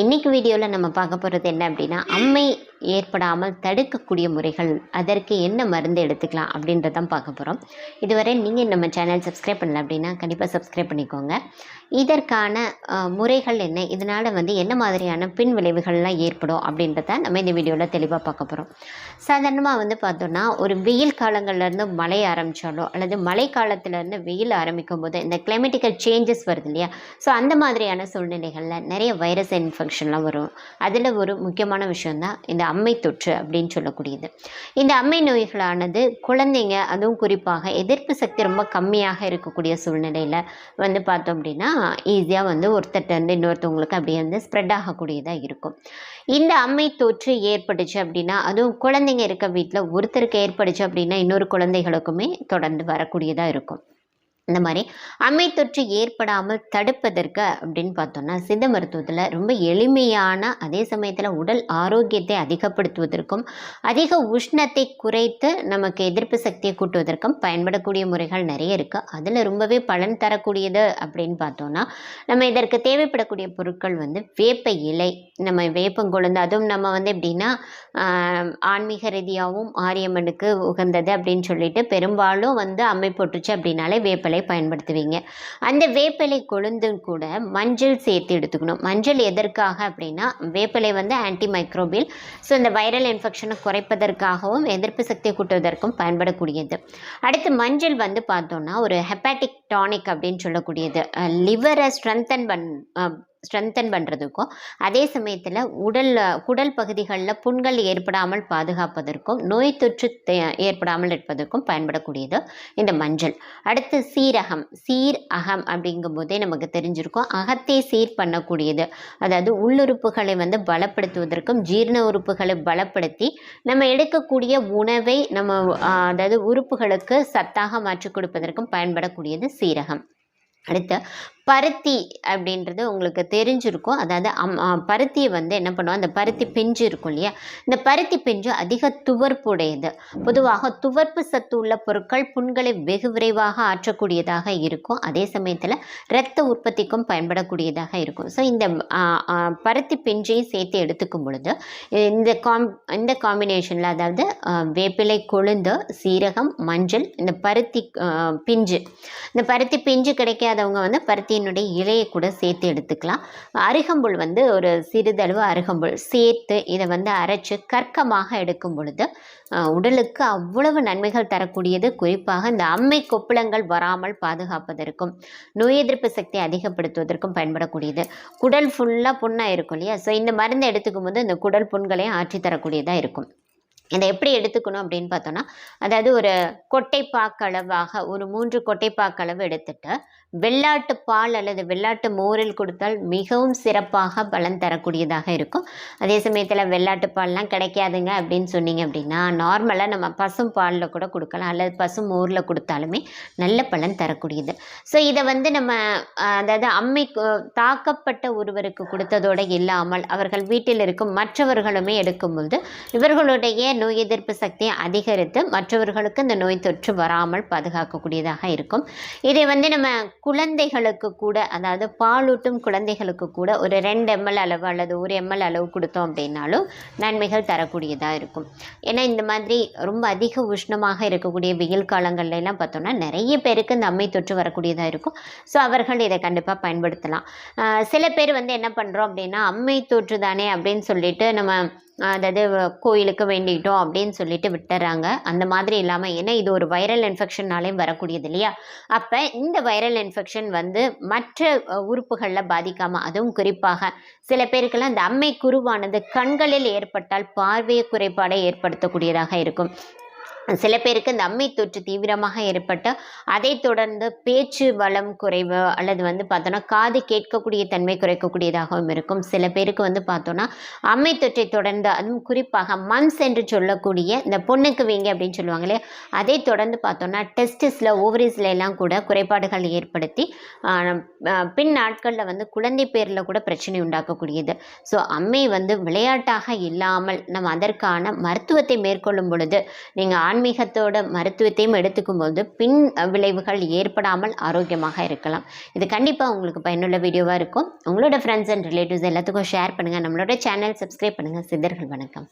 இன்றைக்கு வீடியோவில் நம்ம பார்க்க போகிறது என்ன அப்படின்னா அம்மை ஏற்படாமல் தடுக்கக்கூடிய முறைகள் அதற்கு என்ன மருந்து எடுத்துக்கலாம் அப்படின்றதான் பார்க்க போகிறோம் இதுவரை நீங்கள் நம்ம சேனல் சப்ஸ்கிரைப் பண்ணல அப்படின்னா கண்டிப்பாக சப்ஸ்கிரைப் பண்ணிக்கோங்க. இதற்கான முறைகள் என்ன? இதனால் வந்து என்ன மாதிரியான பின் விளைவுகள்லாம் ஏற்படும் அப்படின்றத நம்ம இந்த வீடியோவில் தெளிவாக பார்க்க போகிறோம் சாதாரணமாக வந்து பார்த்தோன்னா ஒரு வெயில் காலங்கள்லேருந்து மழை ஆரம்பித்தாலோ அல்லது மழை காலத்துலேருந்து வெயில் ஆரம்பிக்கும் போது இந்த கிளைமேட்டிக்கல் சேஞ்சஸ் வருது இல்லையா? ஸோ அந்த மாதிரியான சூழ்நிலைகளில் நிறைய வைரஸ் இன்ஃபெக்ஷன்லாம் வரும். அதில் ஒரு முக்கியமான விஷயம்தான் இந்த அம்மை தொற்று அப்படின்னு சொல்லக்கூடியது. இந்த அம்மை நோய்களானது குழந்தைங்க அதுவும் குறிப்பாக எதிர்ப்பு சக்தி ரொம்ப கம்மியாக இருக்கக்கூடிய சூழ்நிலையில் வந்து பார்த்தோம் அப்படின்னா ஈஸியாக வந்து ஒருத்தர்கிட்ட இன்னொருத்தவங்களுக்கு அப்படியே வந்து ஸ்ப்ரெட் ஆகக்கூடியதாக இருக்கும். இந்த அம்மை தொற்று ஏற்பட்டுச்சு அப்படின்னா அதுவும் குழந்தைங்க இருக்க வீட்டில் ஒருத்தருக்கு ஏற்பட்டுச்சு அப்படின்னா இன்னொரு குழந்தைகளுக்குமே தொடர்ந்து வரக்கூடியதாக இருக்கும். இந்த மாதிரி அம்மை தொற்று ஏற்படாமல் தடுப்பதற்கு அப்படின்னு பார்த்தோம்னா சித்த மருத்துவத்தில் ரொம்ப எளிமையான அதே சமயத்தில் உடல் ஆரோக்கியத்தை அதிகப்படுத்துவதற்கும் அதிக உஷ்ணத்தை குறைத்து நமக்கு எதிர்ப்பு சக்தியை கூட்டுவதற்கும் பயன்படக்கூடிய முறைகள் நிறைய இருக்குது அதில் ரொம்பவே பலன் தரக்கூடியது அப்படின்னு பார்த்தோம்னா நம்ம இதற்கு தேவைப்படக்கூடிய பொருட்கள் வந்து வேப்ப இலை நம்ம வேப்பங்கொழுந்து அதுவும் நம்ம வந்து எப்படின்னா ஆன்மீக ரீதியாகவும் ஆரியம்மனுக்கு உகந்தது அப்படின்னு சொல்லிட்டு பெரும்பாலும் வந்து அம்மை போட்டுச்சு அப்படின்னாலே வேப்பலை பயன்படுத்துவீங்க. அந்த வேப்பிலை கொழுந்தும் கூட மஞ்சள் சேர்த்து எடுத்துக்கணும். மஞ்சள் எதற்காக அப்படின்னா வேப்பிலை வந்து ஆன்டி மைக்ரோபியல் ஸோ இந்த வைரல் இன்ஃபெக்ஷனை குறைப்பதற்காகவும் எதிர்ப்பு சக்தியை கூட்டுவதற்கும் பயன்படக்கூடியது. அடுத்து மஞ்சள் வந்து பார்த்தோம்னா ஒரு ஹெப்பாட்டிக் டானிக் அப்படின்னு சொல்லக்கூடியது. லிவரை ஸ்ட்ரென்தன் பண் ஸ்ட்ரென்தன் பண்ணுறதுக்கும் அதே சமயத்தில் உடல் குடல் பகுதிகளில் புண்கள் ஏற்படாமல் பாதுகாப்பதற்கும் நோய் தொற்று தே- ஏற்படாமல் இருப்பதற்கும் பயன்படக்கூடியது இந்த மஞ்சள். அடுத்து சீரகம் சீர் அகம் அப்படிங்கும்போதே நமக்கு தெரிஞ்சிருக்கும். அகத்தை சீர் பண்ணக்கூடியது. அதாவது உள்ளுறுப்புகளை வந்து பலப்படுத்துவதற்கும் ஜீரண உறுப்புகளை பலப்படுத்தி நம்ம எடுக்கக்கூடிய உணவை நம்ம அதாவது உறுப்புகளுக்கு சத்தாக மாற்றி கொடுப்பதற்கும் பயன்படக்கூடியது சீரகம். அடுத்த பருத்தி அப்படின்றது உங்களுக்கு தெரிஞ்சிருக்கும். அதாவது அம் பருத்தியை வந்து என்ன பண்ணுவோம்? அந்த பருத்தி பிஞ்சு இருக்கும் இல்லையா? இந்த பருத்தி பிஞ்சு அதிக துவர்ப்புடையது. பொதுவாக துவர்ப்பு சத்து உள்ள பொருட்கள் புண்களை வெகு விரைவாக ஆற்றக்கூடியதாக இருக்கும். அதே சமயத்தில் இரத்த உற்பத்திக்கும் பயன்படக்கூடியதாக இருக்கும். ஸோ இந்த பருத்தி பிஞ்சையும் சேர்த்து எடுத்துக்கும் பொழுது இந்த காம் இந்த காம்பினேஷனில் அதாவது வேப்பிலை கொழுந்து சீரகம் மஞ்சள் இந்த பருத்தி பிஞ்சு. இந்த பருத்தி பிஞ்சு கிடைக்காதவங்க வந்து பருத்தி பருத்தியினுடைய இலையை கூட சேர்த்து எடுத்துக்கலாம். அருகம்புல் வந்து ஒரு சிறிதளவு அருகம்புல். சேர்த்து இதை வந்து அரைச்சு கற்கமாக எடுக்கும் பொழுது உடலுக்கு அவ்வளவு நன்மைகள் தரக்கூடியது. குறிப்பாக இந்த அம்மை கொப்புளங்கள் வராமல் பாதுகாப்பதற்கும் நோய் எதிர்ப்பு சக்தியை அதிகப்படுத்துவதற்கும் பயன்படக்கூடியது. குடல் ஃபுல்லாக புண்ணாக இருக்கும் இல்லையா? ஸோ இந்த மருந்தை எடுத்துக்கும் போது இந்த குடல் புண்களையும் ஆற்றி தரக்கூடியதாக இருக்கும். இதை எப்படி எடுத்துக்கணும் அப்படின்னு பார்த்தோன்னா அதாவது ஒரு கொட்டைப்பாக்களவாக ஒரு மூன்று கொட்டைப்பாக்களவு எடுத்துட்டு வெள்ளாட்டு பால் அல்லது வெள்ளாட்டு மோரில் கொடுத்தால் மிகவும் சிறப்பாக பலன் தரக்கூடியதாக இருக்கும். அதே சமயத்தில் வெள்ளாட்டு பால்லாம் கிடைக்காதுங்க அப்படின்னு சொன்னீங்க அப்படின்னா நார்மலாக நம்ம பசும் பாலில் கூட கொடுக்கலாம். அல்லது பசும் மோரில் கொடுத்தாலுமே நல்ல பலன் தரக்கூடியது. ஸோ இதை வந்து நம்ம அதாவது அம்மை தாக்கப்பட்ட ஒருவருக்கு கொடுத்ததோடு இல்லாமல் அவர்கள் வீட்டில் இருக்கும் மற்றவர்களுமே எடுக்கும்போது இவர்களுடைய நோய் எதிர்ப்பு சக்தியை அதிகரித்து மற்றவர்களுக்கு இந்த நோய் தொற்று வராமல் பாதுகாக்கக்கூடியதாக இருக்கும். இதை வந்து நம்ம குழந்தைகளுக்கு கூட அதாவது பாலூட்டும் குழந்தைகளுக்கு கூட ஒரு ரெண்டு எம்எல் அளவு அல்லது ஒரு எம்எல் அளவு கொடுத்தோம் அப்படின்னாலும் நன்மைகள் தரக்கூடியதாக இருக்கும். ஏன்னா இந்த மாதிரி ரொம்ப அதிக உஷ்ணமாக இருக்கக்கூடிய வெயில் காலங்கள்லாம் எல்லாம் பார்த்தோம்னா நிறைய பேருக்கு இந்த அம்மை தொற்று வரக்கூடியதாக இருக்கும். ஸோ அவர்கள் இதை கண்டிப்பாக பயன்படுத்தலாம். சில பேர் வந்து என்ன பண்ணுறோம் அப்படின்னா அம்மை தொற்று தானே அப்படின்னு சொல்லிட்டு நம்ம அதாவது கோயிலுக்கு வேண்டிட்டோம் அப்படின்னு சொல்லிட்டு விட்டுறாங்க. அந்த மாதிரி இல்லாமல் ஏன்னா இது ஒரு வைரல் இன்ஃபெக்ஷன்னாலேயும் வரக்கூடியது இல்லையா? அப்போ இந்த வைரல் இன்ஃபெக்ஷன் வந்து மற்ற உறுப்புகளில் பாதிக்காமல் அதுவும் குறிப்பாக சில பேருக்கெல்லாம் இந்த அம்மை குருவானது கண்களில் ஏற்பட்டால் பார்வைய குறைபாடை ஏற்படுத்தக்கூடியதாக இருக்கும். சில பேருக்கு இந்த அம்மை தொற்று தீவிரமாக ஏற்பட்டு அதை தொடர்ந்து பேச்சு வளம் குறைவு அல்லது வந்து பார்த்தோன்னா காது கேட்கக்கூடிய தன்மை குறைக்கக்கூடியதாகவும் இருக்கும். சில பேருக்கு வந்து பார்த்தோன்னா அம்மை தொற்றை தொடர்ந்து அதுவும் குறிப்பாக மம்ஸ் என்று சொல்லக்கூடிய இந்த பொண்ணுக்கு வீங்க அப்படின்னு சொல்லுவாங்க இல்லையா? அதை தொடர்ந்து பார்த்தோன்னா டெஸ்டிஸில் ஓவரிஸில் எல்லாம் கூட குறைபாடுகள் ஏற்படுத்தி பின் நாட்களில் வந்து குழந்தை பேரில் கூட பிரச்சனை உண்டாக்கக்கூடியது. ஸோ அம்மை வந்து விளையாட்டாக இல்லாமல் நம்ம அதற்கான மருத்துவத்தை மேற்கொள்ளும் பொழுது நீங்கள் ஆன்மீகத்தோட மருத்துவத்தையும் எடுத்துக்கும்போது பின் விளைவுகள் ஏற்படாமல் ஆரோக்கியமாக இருக்கலாம். இது கண்டிப்பாக உங்களுக்கு பயனுள்ள வீடியோவாக இருக்கும். உங்களோட ஃப்ரெண்ட்ஸ் அண்ட் ரிலேட்டிவ்ஸ் எல்லாத்துக்கும் ஷேர் பண்ணுங்கள் நம்மளோட சேனல் சப்ஸ்கிரைப் பண்ணுங்கள் சித்தர்கள் வணக்கம்.